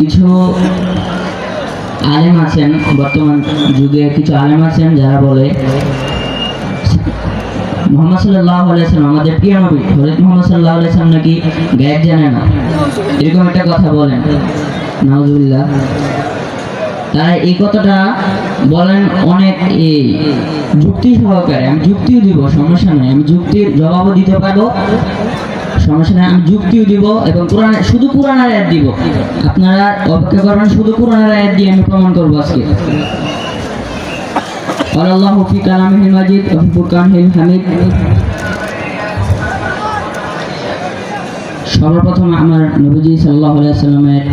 কিছু আলেম আছেন, বর্তমান যুগে কিছু আলেম আছেন যারা বলে, মোহাম্মদ সাল্লাহ আলাইসালাম আমাদের প্রিয় নবী হজরত মোহাম্মদ সাল্লাহ আলাইসালাম নাকি গায়েব জানে না? এরকম একটা কথা বলেন। নাউজুবিল্লাহ। তারা এই কথাটা বলেন অনেক এই যুক্তি সহকারে। আমি যুক্তিও দিব, সমস্যা নেই। আমি যুক্তির জবাবও দিতে পারব। সমস্যা নেই আমি যুক্তিও দিব এবং কোরআন শুধু কোরআনের আয়াত দিব আপনারা অপেক্ষা করবেন শুধু কোরআনের আয়াত দিয়ে আমি প্রমাণ করবো আজকে قال الله في كلامه المجيد وفي فرقانه الحميد সর্বপ্রথম আমার নবীজি সাল্লাহ সাল্লামের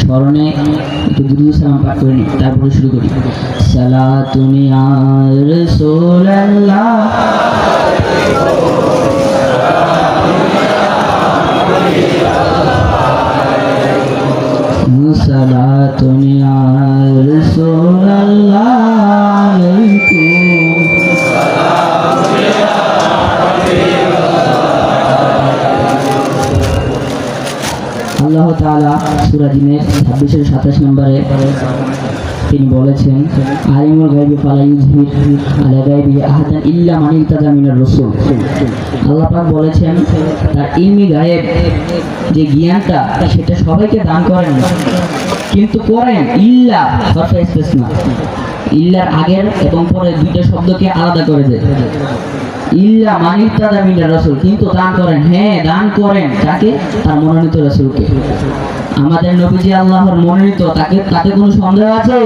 স্মরণে একটু দুরুদ সালাম পাঠ করে নিই তারপরে শুরু করি সালাতুনি আর রাসূলুল্লাহ তাআলা সূরা জিনের 26 এর 27 নম্বরে তিনি বলেছেন, আলিমুল ফালাইজহির আলা গায়বি আহাদান ইল্লা আল্লাহ পাক বলেছেন, তার ইলমি গায়েব যে জ্ঞানটা, সেটা সবাইকে দান করেন কিন্তু করেন, ইল্লা হরফে স্পেস ইল্লার আগের এবং পরে দুইটা শব্দকে আলাদা করে দেয়। ইল্লা মানিতাদা মিনার রাসূল, কিন্তু দান করেন। হ্যাঁ দান করেন। তাকে তার মনোনীত রাসূলকে। আমাদের নবীজি আল্লাহর মনোনীত, তাকে, তাতে কোনো সন্দেহ আছে?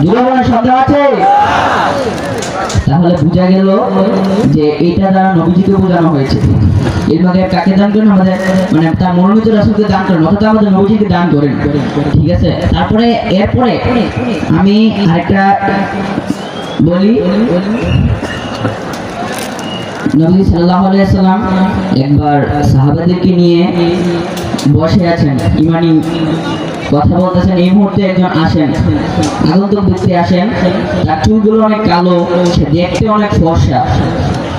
দুর্বল সন্দেহ আছে? তাহলে বোঝা গেল যে এটা দ্বারা নবীজিকে বোঝানো হয়েছে। এর কাকে দান করেন? আমাদের মানে তার মনোনীত রাসূলকে দান করেন অর্থাৎ আমাদের নবীজিকে দান করেন। ঠিক আছে? তারপরে, এরপরে আমি আরেকটা বলি নবী আলাইহি সাল্লাম একবার সাহাবাদেরকে নিয়ে বসে আছেন, ইমানি কথা বলতেছেন। এই মুহূর্তে একজন আসেন আগন্তুক ব্যক্তি আসেন। তার চুলগুলো অনেক কালো, সে দেখতে অনেক ফর্সা।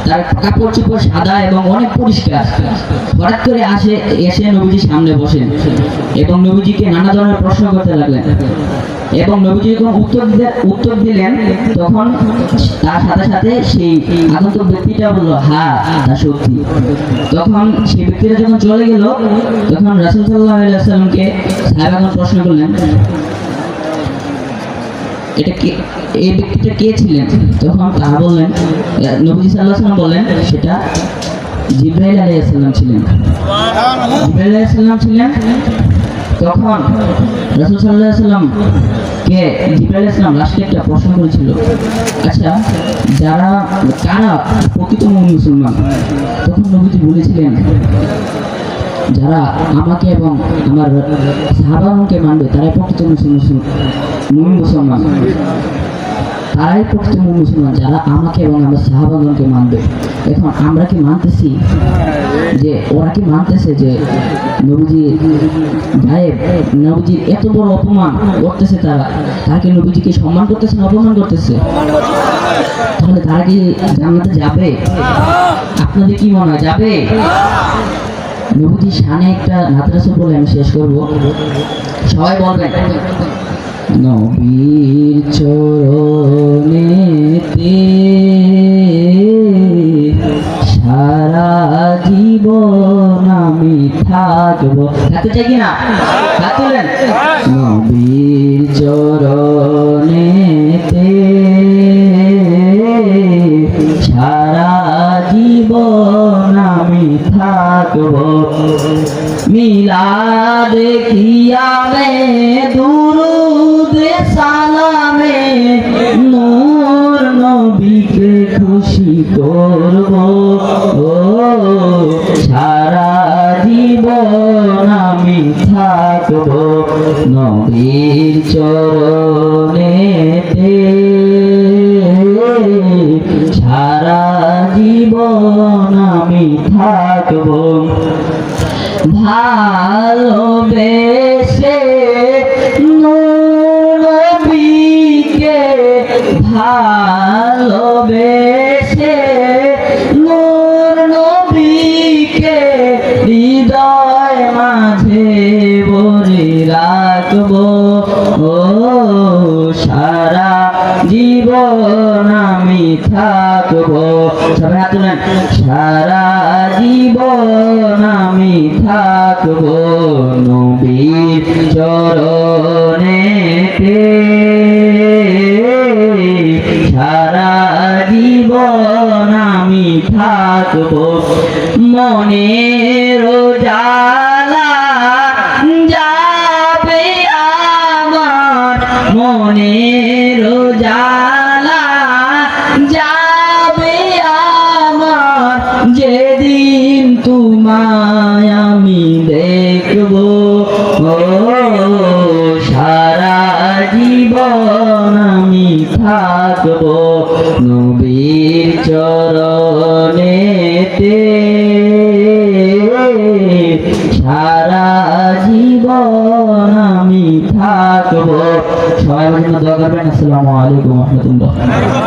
তার কাপড় চোপড় সাদা এবং অনেক পরিষ্কার। হঠাৎ করে আসে, এসে নবীজির সামনে বসেন এবং নবীজিকে নানা ধরনের প্রশ্ন করতে লাগলেন। এবং নবীজি যখন উত্তর দিতে, উত্তর দিলেন, তখন তার সাথে সাথে সেই আগন্তুক ব্যক্তিটা বলল হ্যাঁ তা সত্যি। তখন সেই ব্যক্তিটা যখন চলে গেল, তখন রাসুল সাল্লাহ আলাইসাল্লামকে সাহেবাগন প্রশ্ন করলেন এটা কে এই ব্যক্তিটা কে ছিলেন? তখন তারা বললেন নবীজি সাল্লাহ সাল্লাম বললেন সেটা জিব্রাইল আলাইসাল্লাম ছিলেন। জিব্রাইল আলাইসাল্লাম ছিলেন তখন রাসুল সাল্লাহ সাল্লাম কে? জিব্রাইল ইসলাম লাস্টে একটা প্রশ্ন করেছিল। আচ্ছা যারা, কারা প্রকৃত মুসলমান? তখন নবীজি বলেছিলেন যারা আমাকে এবং আমার সাহাবাগণকে মানবে, তারাই প্রকৃত মুসলমান মুসলমান। তারাই প্রকৃত মুসলমান, যারা আমাকে এবং আমার সাহাবাগণকে মানবে। এখন আমরা কি মানতেছি যে ওরা কি মানতেছে যে নবীজি গায়েব? নবীজির এত বড় অপমান করতেছে তারা। তাকে নবীজিকে সম্মান করতেছে না অপমান করতেছে? তাহলে তারা কি জান্নাতে যাবে? আপনাদের কি মনে হয়, যাবে? নবীজির শানে একটা মাদ্রাসা বলে আমি শেষ করব। সবাই বলবেন। নবীর চরণেতে সারা জীবন আমি থাকব। থাকতে চাই কি মিলা দেখিয়া মে দুরুদে সালামে নূর নবীকে খুশি করব। ও, সারা জীবন আমি থাকব নবীর চরণেতে। ভালোবেসে নবীকে ভালোবেসে নূর নবীকে হৃদয় মাঝে ভরে রাখব। ও সারা জীবন থাকব সবাই হাত তুলেন সারা জীবন আমি থাকব নবীর চরণেতে সারা জীবন আমি থাকব মনের জালা যাবে আমার মনের জালা সারা জীবন আমি থাকব নবীর চরণেতে সারা জীবন আমি থাকব। সবাই জন্য দোয়া করবেন। আসসালামু আলাইকুম রহমতুল্লাহ।